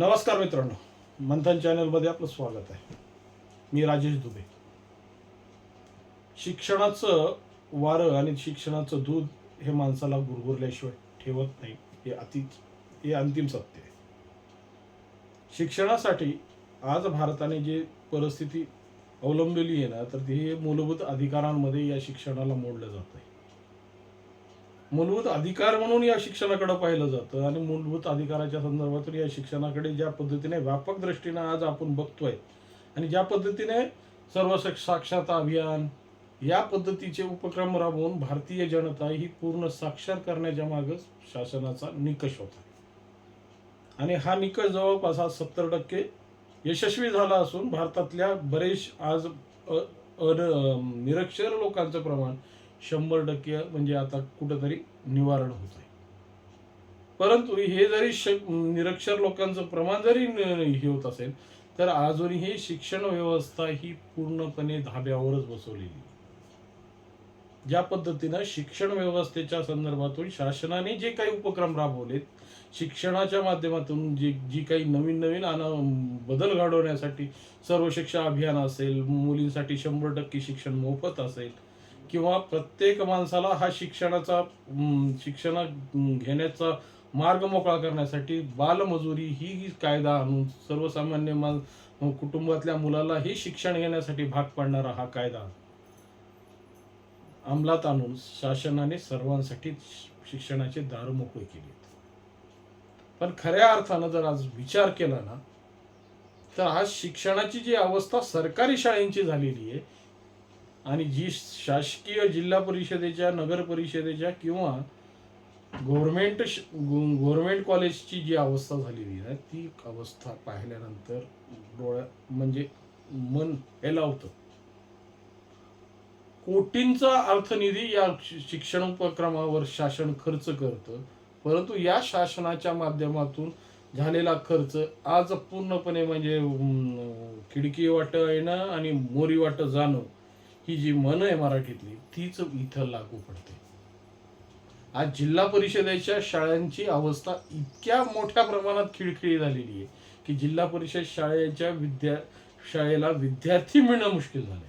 नमस्कार मित्रांनो मंथन चॅनलमध्ये आपलं स्वागत आहे. मी राजेश दुबे. शिक्षणाचं वारं आणि शिक्षणाचं दूध हे माणसाला गुरगुरल्याशिवाय ठेवत नाही हे अति हे अंतिम सत्य आहे. शिक्षणासाठी आज भारताने जे परिस्थिती अवलंबलेली आहे ना तर ती हे मूलभूत अधिकारांमध्ये या शिक्षणाला मोडलं जात आहे मूलभूत अधिकार म्हणून या शिक्षणाकडे पाहिलं जातं आणि मूलभूत अधिकाराच्या संदर्भातून या शिक्षणाकडे ज्या पद्धतीने व्यापक दृष्टीनं आज आपण बघतोय आणि ज्या पद्धतीने सर्व साक्षरता अभियान या पद्धतीचे उपक्रम राबवून भारतीय जनता ही पूर्ण साक्षर करण्याच्या मागे शासनाचा निकष होता. आणि हा निकष जवळपास आज सत्तर टक्के यशस्वी झाला असून भारतातल्या बरेच आज अन- निरक्षर लोकांचं प्रमाण शंभर टक्के म्हणजे आता कुठंतरी निवारण होत आहे परंतु हे जरी श निरक्षर लोकांचं प्रमाण जरी हे होत असेल तर अजूनही शिक्षण व्यवस्था ही पूर्णपणे धाब्यावरच बसवलेली ज्या पद्धतीनं शिक्षण व्यवस्थेच्या संदर्भातून शासनाने जे काही उपक्रम राबवलेत शिक्षणाच्या माध्यमातून जे जी काही नवीन नवीन आना बदल घडवण्यासाठी सर्व शिक्षा अभियान असेल मुलींसाठी शंभर टक्के शिक्षण मोफत असेल किंवा प्रत्येक माणसाला हा शिक्षणाचा शिक्षण घेण्याचा मार्ग मोकळा करण्यासाठी बालमजुरी ही कायदा आणून सर्वसामान्य मा कुटुंबातल्या मुलाला हे शिक्षण घेण्यासाठी भाग पाडणारा हा कायदा अंमलात आणून शासनाने सर्वांसाठी शिक्षणाचे दार मोकळे केले. पण खऱ्या अर्थानं जर आज विचार केला ना तर आज शिक्षणाची जी अवस्था सरकारी शाळेंची झालेली आहे आणि जी शासकीय जिल्हा परिषदेच्या नगर परिषदेच्या किंवा गव्हर्नमेंट गव्हर्नमेंट कॉलेजची जी अवस्था झालेली आहे ती अवस्था पाहिल्यानंतर डोळ्या म्हणजे मन हेलावतं कोटींचा अर्थनिधी या शिक्षण उपक्रमावर शासन खर्च करतं. परंतु या शासनाच्या माध्यमातून झालेला खर्च आज पूर्णपणे म्हणजे खिडकी वाट येणं आणि मोरी वाट जाणं ही जी मन आहे मराठीतली तीच इथं लागू पडते. आज जिल्हा परिषदेच्या शाळांची अवस्था इतक्या मोठ्या प्रमाणात खिळखिळी झालेली आहे की जिल्हा परिषद शाळेच्या विद्या शाळेला विद्यार्थी मिळणं मुश्किल झालंय.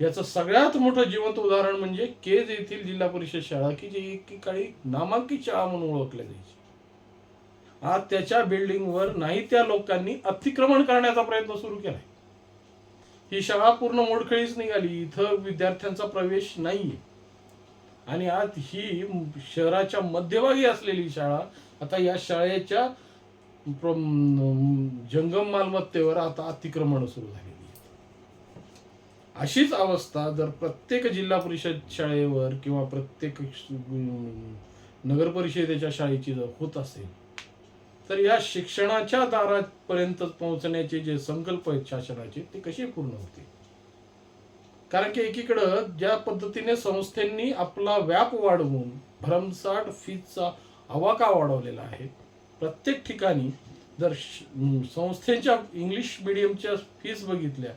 याचं सगळ्यात मोठं जिवंत उदाहरण म्हणजे केज येथील जिल्हा परिषद शाळा की जी एकेकाळी नामांकित शाळा म्हणून ओळखल्या जायची. आज त्याच्या बिल्डिंगवर नाही त्या लोकांनी अतिक्रमण करण्याचा प्रयत्न सुरू केलाय. ही शाळा पूर्ण मोडखळीच निघाली. इथं विद्यार्थ्यांचा प्रवेश नाहीये. आणि आज ही शहराच्या मध्यभागी असलेली शाळा आता या शाळेच्या जंगम मालमत्तेवर आता अतिक्रमण सुरू झालेली अशीच अवस्था जर प्रत्येक जिल्हा परिषद शाळेवर किंवा प्रत्येक नगर परिषदेच्या शाळेची जर होत असेल तर या शिक्षणाच्या दारापर्यंत पोहोचण्याचे जे संकल्प आहेत शासनाचे ते कसे पूर्ण होते कारण की एकीकडं ज्या पद्धतीने संस्थांनी आपला व्याप वाढवून भरमसाठ फीजचा आवाका वाढवलेला आहे प्रत्येक ठिकाणी जर संस्थेच्या इंग्लिश मिडियमच्या फीस बघितल्या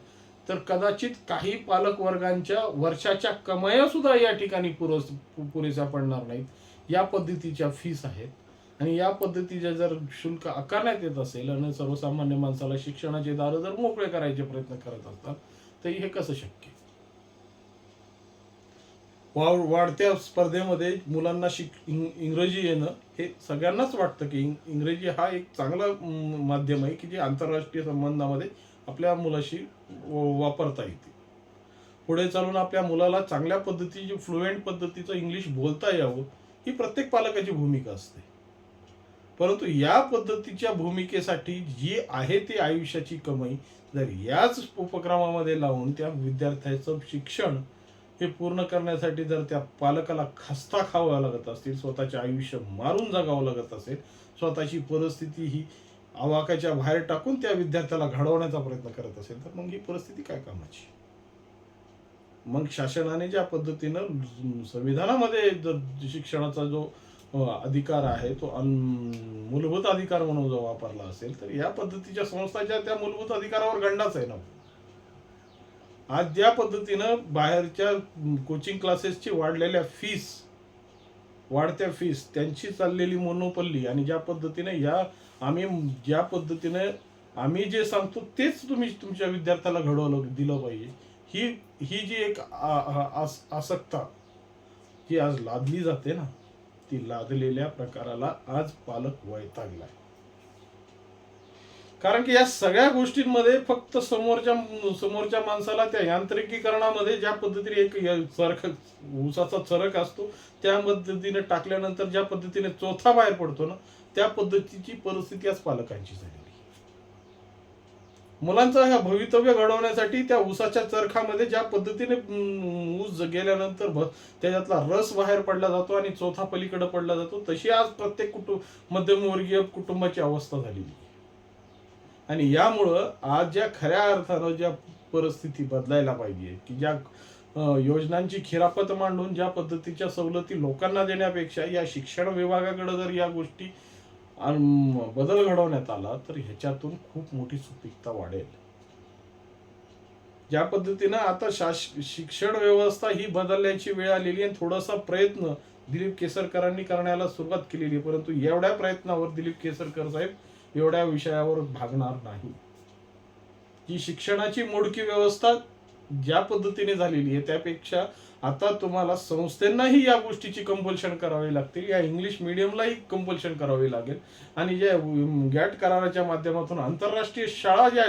तर कदाचित काही पालक वर्गांच्या वर्षाच्या कमाया सुद्धा या ठिकाणी पुरस पुरेशा पडणार नाहीत. या पद्धतीच्या फीस आहेत. आणि या पद्धतीचे जर शुल्क आकारण्यात येत असेल आणि सर्वसामान्य माणसाला शिक्षणाचे दार जर मोकळे करायचे प्रयत्न करत असतात तर हे कसं शक्य? वा- वाढत्या स्पर्धेमध्ये मुलांना शिक इंग्रजी येणं हे सगळ्यांनाच वाटतं की इंग्रजी हा एक चांगला माध्यम आहे की जे आंतरराष्ट्रीय संबंधामध्ये आपल्या मुलाशी वापरता येते. पुढे चालून आपल्या मुलाला चांगल्या पद्धतीची फ्लुएंट पद्धतीचं इंग्लिश बोलता यावं ही प्रत्येक पालकाची भूमिका असते. परंतु या पद्धतीच्या भूमिकेसाठी जी आहे ती आयुष्याची कमाई जर याच उपक्रमामध्ये लावून त्या विद्यार्थ्याचं शिक्षण हे पूर्ण करण्यासाठी जर त्या पालकाला खस्ता खावा लागत असतील स्वतःचे आयुष्य मारून जगावं लागत असेल स्वतःची परिस्थिती ही आवाकाच्या बाहेर टाकून त्या विद्यार्थ्याला घडवण्याचा प्रयत्न करत असेल तर मग ही परिस्थिती काय कामाची? मग शासनाने ज्या पद्धतीनं संविधानामध्ये जर शिक्षणाचा जो अधिकार आहे तो अन- मूलभूत अधिकार म्हणून जो वापरला असेल तर या पद्धतीच्या संस्थाच्या त्या मूलभूत अधिकारावर गंडाच आहे ना. आज ज्या पद्धतीनं बाहेरच्या कोचिंग क्लासेसची वाढलेल्या फीस वाढत्या फीस त्यांची चाललेली मोनोपल्ली आणि ज्या पद्धतीने या आम्ही ज्या पद्धतीने आम्ही जे सांगतो तेच तुम्ही तुमच्या विद्यार्थ्याला घडवलं दिलं पाहिजे. ही ही जी एक आस- आसक्ता ही आज लादली जाते ना. ती लादलेल्या प्रकाराला आज पालक वैतागलाय कारण की या सगळ्या गोष्टींमध्ये फक्त समोरच्या समोरच्या माणसाला त्या यांत्रिकीकरणामध्ये ज्या पद्धतीने एक चरख ऊसाचा चरक असतो त्या पद्धतीने टाकल्यानंतर ज्या पद्धतीने चोथा बाहेर पडतो ना त्या पद्धतीची परिस्थिती आज पालकांची झाली आहे. मुलांचं ह्या भवितव्य घडवण्यासाठी त्या ऊसाच्या चरखामध्ये ज्या पद्धतीने ऊस गेल्यानंतर त्याच्यातला रस बाहेर पडला जातो आणि चौथा पलीकडे पडला जातो तशी आज प्रत्येक कुटुंब मध्यमवर्गीय कुटुंबाची अवस्था झालेली आणि यामुळं आज ज्या खऱ्या अर्थानं ज्या परिस्थिती बदलायला पाहिजे की ज्या योजनांची खिरापत मांडून ज्या पद्धतीच्या सवलती लोकांना देण्यापेक्षा या शिक्षण विभागाकडे जर या गोष्टी आणि बदल घडवण्यात आला तर ह्याच्यातून खूप मोठी सुपीकता वाढेल. ज्या पद्धतीनं आता शास शिक्षण व्यवस्था ही बदलण्याची वेळ आलेली आणि थोडासा प्रयत्न दिलीप केसरकरांनी करण्याला सुरुवात केलेली परंतु एवढ्या प्रयत्नावर दिलीप केसरकर साहेब एवढ्या विषयावर भागणार नाही. जी शिक्षणाची मोडकी व्यवस्था ज्या पद्धतीने झालेली आहे त्यापेक्षा आता तुम्हाला संस्थेंनाही या गोष्टीची कंपल्शन करावी लागतील. या इंग्लिश मिडियमलाही कंपल्शन करावी लागेल. आणि ज्या गॅट कराराच्या माध्यमातून आंतरराष्ट्रीय शाळा ज्या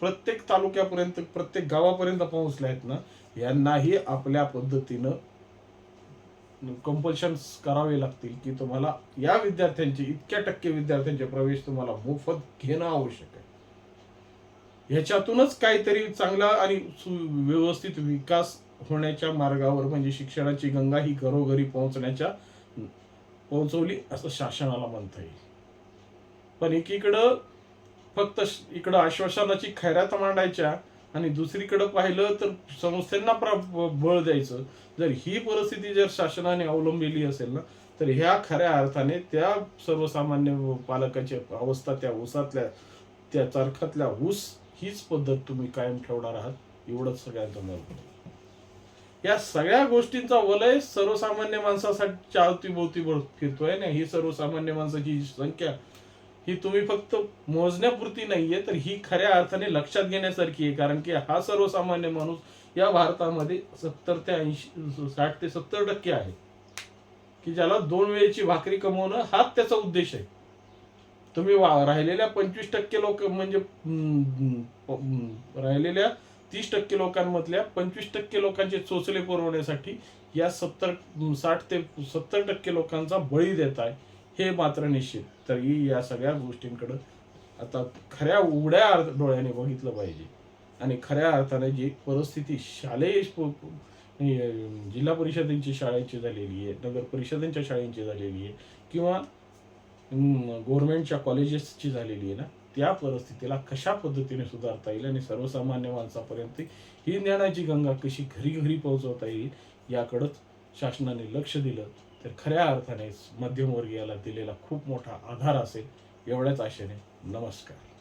प्रत्येक तालुक्यापर्यंत प्रत्येक गावापर्यंत पोहोचल्या आहेत ना यांनाही आपल्या पद्धतीनं कंपल्शन करावे लागतील की तुम्हाला या विद्यार्थ्यांचे इतक्या टक्के विद्यार्थ्यांचे प्रवेश तुम्हाला मोफत घेणं आवश्यक आहे. ह्याच्यातूनच काहीतरी चांगला आणि सु- व्यवस्थित विकास होण्याच्या मार्गावर म्हणजे शिक्षणाची गंगा ही घरोघरी पोहोचण्याच्या पोहोचवली असं शासनाला म्हणता येईल. पण एकीकडं फक्त इकडं आश्वासनाची खैरात मांडायच्या आणि दुसरीकडं पाहिलं तर संस्थांना प्र- बळ द्यायचं. जर ही परिस्थिती जर शासनाने अवलंबिली असेल ना तर ह्या खऱ्या अर्थाने त्या सर्वसामान्य पालकाची अवस्था त्या ऊसातल्या त्या चरखातल्या ऊस हीच पद्धत तुम्ही कायम ठेवणार आहात एवढंच सगळ्यांचं मत. या सगळ्या गोष्टींचा वलय सर्वसामान्य माणसासाठी अवतीभोवती बळ- फिरतोय ना? ही सर्वसामान्य माणसाची संख्या ही तुम्ही फक्त मोजण्यापुरती नाहीये तर ही खऱ्या अर्थाने लक्षात घेण्यासारखी आहे. कारण की हा सर्वसामान्य माणूस या भारतामध्ये सत्तर ते ऐंशी साठ ते सत्तर टक्के आहे. की ज्याला दोन वेळेची भाकरी कमवणं हाच त्याचा उद्देश आहे. तुम्ही वा- राहिलेल्या पंचवीस टक्के लोक म्हणजे राहिलेल्या तीस टक्के लोकांमधल्या पंचवीस टक्के लोकांचे चोचले पुरवण्यासाठी या सत्तर साठ ते सत्तर टक्के लोकांचा बळी देत आहे हे मात्र निश्चित. तरी या सगळ्या गोष्टींकडं आता खऱ्या उघड्या अर्थ डोळ्याने बघितलं पाहिजे. आणि खऱ्या अर्थाने जी परिस्थिती शालेय जिल्हा परिषदेंची शाळेची झालेली आहे नगर परिषदेंच्या शाळेंची झालेली आहे किंवा गव्हर्नमेंटच्या कॉलेजेसची झालेली आहे ना त्या परिस्थितीला कशा पद्धतीने सुधारता येईल आणि सर्वसामान्य माणसापर्यंत ही ज्ञानाची गंगा कशी घरी घरी पोहोचवता येईल याकडंच शासनाने लक्ष दिलं. तर खऱ्या अर्थाने मध्यमवर्गीयाला दिलेला खूप मोठा आधार असेल एवढ्याच आशेने नमस्कार.